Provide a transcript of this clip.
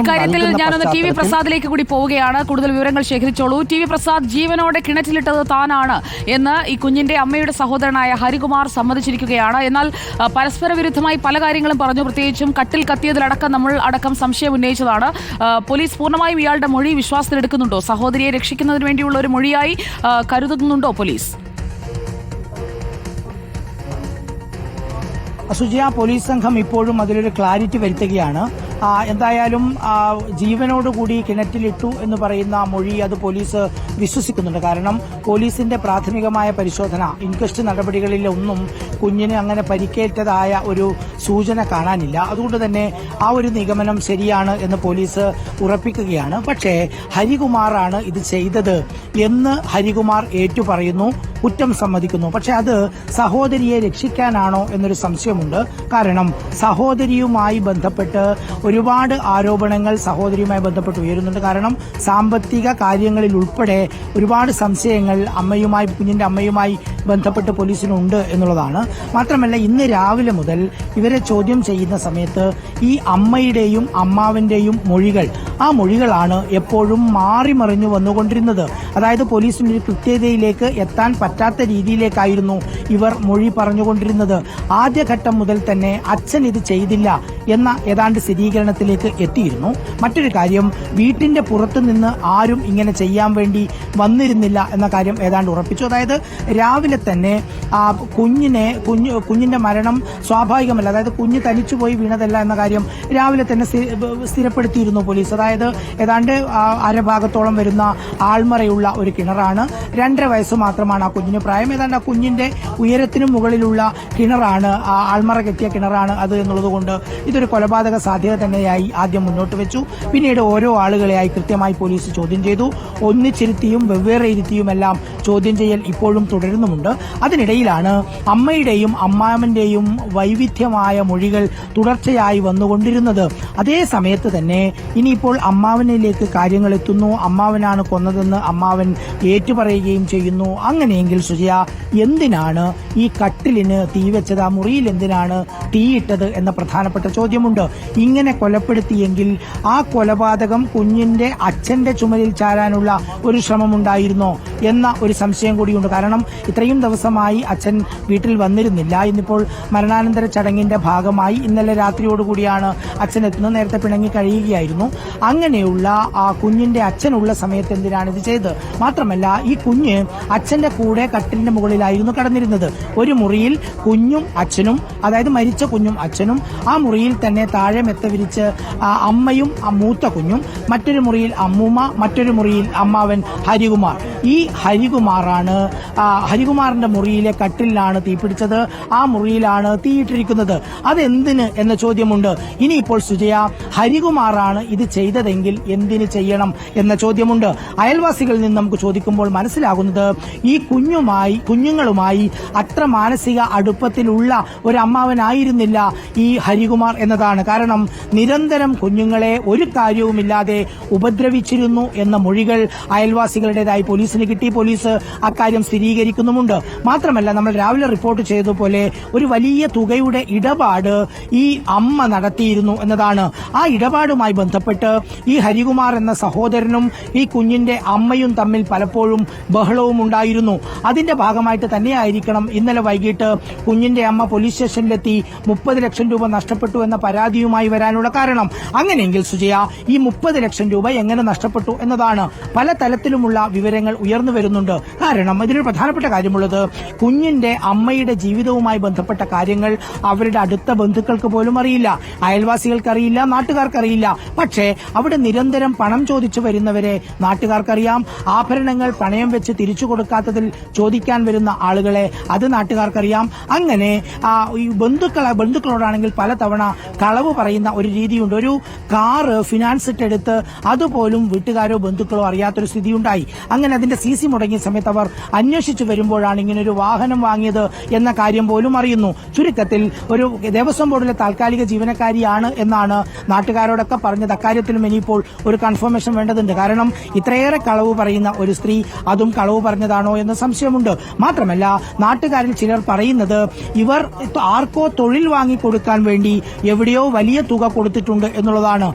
ഇക്കാര്യത്തിൽ ഞാനൊന്ന് T V പ്രസാദിലേക്ക് കൂടി പോവുകയാണ്. കൂടുതൽ വിവരങ്ങൾ ശേഖരിച്ചോളൂ. ടി വി പ്രസാദ് ജീവനോടെ കിണറ്റിലിട്ടത് താനാണ് എന്ന് ഈ കുഞ്ഞിന്റെ അമ്മയുടെ സഹോദരനായ ഹരികുമാർ സമ്മതിച്ചിരിക്കുകയാണ്. എന്നാൽ പരസ്പര വിരുദ്ധമായി പല കാര്യങ്ങളും പറഞ്ഞു. പ്രത്യേകിച്ചും കട്ടിൽ കത്തിയതിലടക്കം നമ്മൾ അടക്കം സംശയം ഉന്നയിച്ചതാണ്. പോലീസ് പൂർണമായും ഇയാളുടെ മൊഴി വിശ്വാസത്തിലെടുക്കുന്നുണ്ടോ? സഹോദരിയെ രക്ഷിക്കുന്നതിന് വേണ്ടിയുള്ള ഒരു മൊഴിയായി കരുതുന്നുണ്ടോ പോലീസ്? അസുജയ പോലീസ് സംഘം ഇപ്പോഴും അതിലൊരു ക്ലാരിറ്റി വരുത്തുകയാണ്. എന്തായാലും ജീവനോടുകൂടി കിണറ്റിലിട്ടു എന്ന് പറയുന്ന മൊഴി അത് പോലീസ് വിശ്വസിക്കുന്നുണ്ട്. കാരണം പോലീസിന്റെ പ്രാഥമികമായ പരിശോധന ഇൻക്വസ്റ്റ് നടപടികളിൽ ഒന്നും കുഞ്ഞിന് അങ്ങനെ പരിക്കേറ്റതായ ഒരു സൂചന കാണാനില്ല. അതുകൊണ്ട് തന്നെ ആ ഒരു നിഗമനം ശരിയാണ് എന്ന് പോലീസ് ഉറപ്പിക്കുകയാണ്. പക്ഷേ ഹരികുമാറാണ് ഇത് ചെയ്തത് എന്ന് ഹരികുമാർ ഏറ്റുപറയുന്നു. കുറ്റം സമ്മതിക്കുന്നു. പക്ഷെ അത് സഹോദരിയെ രക്ഷിക്കാനാണോ എന്നൊരു സംശയമുണ്ട്. കാരണം സഹോദരിയുമായി ബന്ധപ്പെട്ട് ഒരുപാട് ആരോപണങ്ങൾ സഹോദരിയുമായി ബന്ധപ്പെട്ട് ഉയരുന്നുണ്ട്. കാരണം സാമ്പത്തിക കാര്യങ്ങളിൽ ഉൾപ്പെടെ ഒരുപാട് സംശയങ്ങൾ അമ്മയുമായി കുഞ്ഞിന്റെ അമ്മയുമായി ബന്ധപ്പെട്ട് പോലീസിനുണ്ട് എന്നുള്ളതാണ്. മാത്രമല്ല ഇന്ന് രാവിലെ മുതൽ ഇവരെ ചോദ്യം ചെയ്യുന്ന സമയത്ത് ഈ അമ്മയുടെയും അമ്മാവിന്റെയും മൊഴികൾ ആ മൊഴികളാണ് എപ്പോഴും മാറി മറിഞ്ഞു വന്നുകൊണ്ടിരുന്നത്. അതായത് പോലീസിന്റെ ഒരു കൃത്യതയിലേക്ക് എത്താൻ പറ്റാത്ത രീതിയിലേക്കായിരുന്നു ഇവർ മൊഴി പറഞ്ഞുകൊണ്ടിരുന്നത്. ആദ്യഘട്ടം മുതൽ തന്നെ അച്ഛൻ ഇത് ചെയ്തില്ല എന്ന ഏതാണ്ട് സ്ഥിരീകരണത്തിലേക്ക് എത്തിയിരുന്നു. മറ്റൊരു കാര്യം വീട്ടിന്റെ പുറത്തുനിന്ന് ആരും ഇങ്ങനെ ചെയ്യാൻ വേണ്ടി വന്നിരുന്നില്ല എന്ന കാര്യം ഏതാണ്ട് ഉറപ്പിച്ചു. അതായത് രാവിലെ തന്നെ ആ കുഞ്ഞിനെ കുഞ്ഞ് കുഞ്ഞിന്റെ മരണം സ്വാഭാവികമല്ല. അതായത് കുഞ്ഞ് തനിച്ചു പോയി വീണതല്ല എന്ന കാര്യം രാവിലെ തന്നെ സ്ഥി- സ്ഥിരപ്പെടുത്തിയിരുന്നു പോലീസ്. അതായത് ഏതാണ്ട് അരഭാഗത്തോളം വരുന്ന ആൾമറയുള്ള ഒരു കിണറാണ്. രണ്ടര വയസ്സ് മാത്രമാണ് ആ കുഞ്ഞിന് പ്രായം. ഏതാണ്ട് ആ കുഞ്ഞിന്റെ ഉയരത്തിനു മുകളിലുള്ള കിണറാണ് ആ ആൾമറ കെട്ടിയ കിണറാണ് അത് എന്നുള്ളതുകൊണ്ട് ഇതൊരു കൊലപാതക സാധ്യത തന്നെയായി ആദ്യം മുന്നോട്ട് വെച്ചു. പിന്നീട് ഓരോ ആളുകളെയായി കൃത്യമായി പോലീസ് ചോദ്യം ചെയ്തു. ഒന്നിച്ചിരുത്തിയും വെവ്വേറെ ഇരുത്തിയുമെല്ലാം ചോദ്യം ചെയ്യൽ ഇപ്പോഴും തുടരുന്നുമുണ്ട്. അതിനിടയിലാണ് അമ്മയുടെയും അമ്മാമന്റെയും വൈവിധ്യമായ മൊഴികൾ തുടർച്ചയായി വന്നുകൊണ്ടിരുന്നത്. അതേ സമയത്ത് തന്നെ ഇനിയിപ്പോൾ അമ്മാവനിലേക്ക് കാര്യങ്ങൾ എത്തുന്നു. അമ്മാവനാണ് കൊന്നതെന്ന് അമ്മാവൻ ഏറ്റുപറയുകയും ചെയ്യുന്നു. അങ്ങനെയെങ്കിൽ സുജയ എന്തിനാണ് ഈ കട്ടിലിന് തീ വെച്ചത്? ആ മുറിയിൽ എന്തിനാണ് തീയിട്ടത് എന്ന പ്രധാനപ്പെട്ട ചോദ്യമുണ്ട്. ഇങ്ങനെ കൊലപ്പെടുത്തിയെങ്കിൽ ആ കൊലപാതകം കുഞ്ഞിന്റെ അച്ഛന്റെ ചുമലിൽ ചാരാനുള്ള ഒരു ശ്രമമുണ്ടായിരുന്നോ? എന്ന ഒരു സംശയം കൂടിയുണ്ട്. കാരണം ഇത്രയും ദിവസമായി അച്ഛൻ വീട്ടിൽ വന്നിരുന്നില്ല. ഇന്നിപ്പോൾ മരണാനന്തര ചടങ്ങിന്റെ ഭാഗമായി ഇന്നലെ രാത്രിയോടുകൂടിയാണ് അച്ഛൻ എത്തുന്നത്. നേരത്തെ പിണങ്ങി കഴിയുകയായിരുന്നു. അങ്ങനെയുള്ള ആ കുഞ്ഞിന്റെ അച്ഛനുള്ള സമയത്ത് എന്തിനാണ് ഇത് ചെയ്തത്? മാത്രമല്ല ഈ കുഞ്ഞ് അച്ഛന്റെ കൂടെ കട്ടിലിന്റെ മുകളിലായിരുന്നു കടന്നിരുന്നത്. ഒരു മുറിയിൽ കുഞ്ഞും അച്ഛനും അതായത് മരിച്ച കുഞ്ഞും അച്ഛനും ആ മുറിയിൽ തന്നെ താഴെ മെത്ത വിരിച്ച് അമ്മയും മൂത്ത കുഞ്ഞും മറ്റൊരു മുറിയിൽ അമ്മൂമ്മ മറ്റൊരു മുറിയിൽ അമ്മാവൻ ഹരികുമാർ. ഈ ഹരികുമാറാണ്. ഹരികുമാറിന്റെ മുറിയിലെ കട്ടിലാണ് തീപിടിച്ചത് ആ മുറിയിലാണ് തീയിട്ടിരിക്കുന്നത് അതെന്തിന് എന്ന ചോദ്യമുണ്ട്. ഇനിയിപ്പോൾ സുജയ ഹരികുമാറാണ് ഇത് ചെയ്തതെങ്കിൽ എന്തിന് ചെയ്യണം എന്ന ചോദ്യമുണ്ട്. അയൽവാസികളിൽ നിന്ന് നമുക്ക് ചോദിക്കുമ്പോൾ മനസ്സിലാകുന്നത് ഈ കുഞ്ഞുമായി കുഞ്ഞുങ്ങളുമായി അത്ര മാനസിക അടുപ്പത്തിലുള്ള ഒരു അമ്മാവനായിരുന്നില്ല ഈ ഹരികുമാർ എന്നതാണ്. കാരണം നിരന്തരം കുഞ്ഞുങ്ങളെ ഒരു കാര്യവുമില്ലാതെ ഉപദ്രവിച്ചിരുന്നു എന്ന മൊഴികൾ അയൽവാസികളുടേതായി പോലീസിന് കിട്ടി. പോലീസ് അക്കാര്യം സ്ഥിരീകരിക്കുന്നുമുണ്ട്. മാത്രമല്ല നമ്മൾ രാവിലെ റിപ്പോർട്ട് ചെയ്തതുപോലെ ഒരു വലിയ തുകയുടെ ഇടപാട് ഈ അമ്മ നടത്തിയിരുന്നു എന്നതാണ്. ആ ഇടപാടുമായി ബന്ധപ്പെട്ട് ഈ ഹരികുമാർ എന്ന സഹോദരനും ഈ കുഞ്ഞിന്റെ അമ്മയും തമ്മിൽ പലപ്പോഴും ബഹളവും ഉണ്ടായിരുന്നു. അതിന്റെ ഭാഗമായിട്ട് തന്നെയായിരിക്കണം ഇന്നലെ വൈകിട്ട് കുഞ്ഞിന്റെ അമ്മ പോലീസ് സ്റ്റേഷനിലെത്തി മുപ്പത് ലക്ഷം രൂപ നഷ്ടപ്പെട്ടു എന്ന പരാതിയുമായി വരാനുള്ള കാരണം. അങ്ങനെയെങ്കിൽ സുജയ ഈ മുപ്പത് ലക്ഷം രൂപ എങ്ങനെ നഷ്ടപ്പെട്ടു എന്നതാണ്. പല തലത്തിലുമുള്ള വിവരങ്ങൾ ഉയർന്നു വരുന്നുണ്ട്. കാരണം ഇതിലൊരു പ്രധാനപ്പെട്ട കാര്യമുള്ളത് കുഞ്ഞിന്റെ അമ്മയുടെ ജീവിതവുമായി ബന്ധപ്പെട്ട കാര്യങ്ങൾ അവരുടെ അടുത്ത ബന്ധുക്കൾക്ക് പോലും അറിയില്ല. അയൽവാസികൾക്ക് അറിയില്ല നാട്ടുകാർക്കറിയില്ല. പക്ഷേ അവിടെ നിരന്തരം പണം ചോദിച്ചു വരുന്നവരെ നാട്ടുകാർക്കറിയാം. ആഭരണങ്ങൾ പണയം വെച്ച് തിരിച്ചു കൊടുക്കാത്തതിൽ ചോദിക്കാൻ വരുന്ന ആളുകളെ അത് നാട്ടുകാർക്കറിയാം. അങ്ങനെ ഈ ബന്ധുക്കളെ ബന്ധുക്കളോടാണെങ്കിൽ പലതവണ കളവ് പറയുന്ന ഒരു രീതിയുണ്ട്. ഒരു കാറ് ഫിനാൻസ് ഇട്ടെടുത്ത് അതുപോലും വീട്ടുകാരോ ബന്ധുക്കളോ അറിയാത്തൊരു സ്ഥിതിയുണ്ടായി. അങ്ങനെ അതിന്റെ സി സി മുടങ്ങിയ സമയത്ത് അവർ അന്വേഷിച്ചു വരുമ്പോഴാണ് ഇങ്ങനെ ഒരു വാഹനം വാങ്ങിയത് എന്ന കാര്യം പോലും അറിയുന്നു. ചുരുക്കത്തിൽ ഒരു ദേവസ്വം ബോർഡിലെ താൽക്കാലിക ജീവനക്കാരിയാണ് എന്നാണ് നാട്ടുകാരോടൊക്കെ പറഞ്ഞത്. അക്കാര്യത്തിലും ഇനിയിപ്പോൾ ഒരു കൺഫർമേഷൻ വേണ്ടതുണ്ട്. കാരണം ഇത്രയേറെ കളവ് പറയുന്ന ഒരു സ്ത്രീ അതും കളവ് പറഞ്ഞതാണോ എന്ന് സംശയമുണ്ട്. മാത്രമല്ല നാട്ടുകാരിൽ ചിലർ പറയുന്നത് ഇവർ ആർക്കോ തൊഴിൽ വാങ്ങിക്കൊടുക്കാൻ വേണ്ടി എവിടെയോ വലിയ തുക കൊടുത്തിട്ടുണ്ട് എന്നുള്ളതാണ്.